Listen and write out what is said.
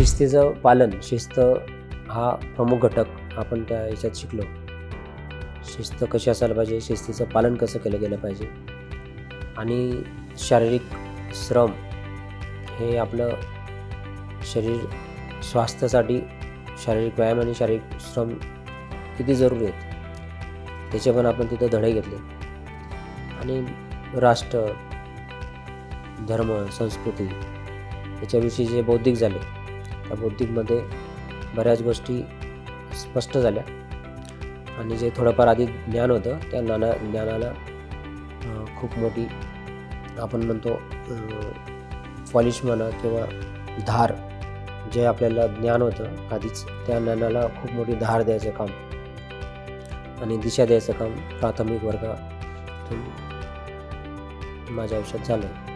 शिस्तीचं पालन शिस्त हा प्रमुख घटक आपण त्या याच्यात शिकलो. शिस्त कशी असायला पाहिजे? शिस्तीचं पालन कसं केलं गेलं पाहिजे? आणि शारीरिक श्रम हे आपलं शरीर स्वास्थ्यासाठी शारीरिक व्यायाम आणि शारीरिक श्रम किती जरुरी आहेत? त्याचे पण आपण तिथं धडे घेतले. आणि राष्ट्र धर्म संस्कृती याच्याविषयी जे बौद्धिक झाले त्या बौद्धिकमध्ये बऱ्याच गोष्टी स्पष्ट झाल्या. आणि जे थोडंफार आधी ज्ञान होतं त्या ज्ञाना ज्ञानाला खूप मोठी आपण म्हणतो पॉलिश म्हणा किंवा धार जे आपल्याला ज्ञान होतं आधीच त्या ज्ञानाला खूप मोठी धार द्यायचं काम. आणि दिशा द्यायचं काम प्राथमिक वर्गातून माझ्या आयुष्यात झालं.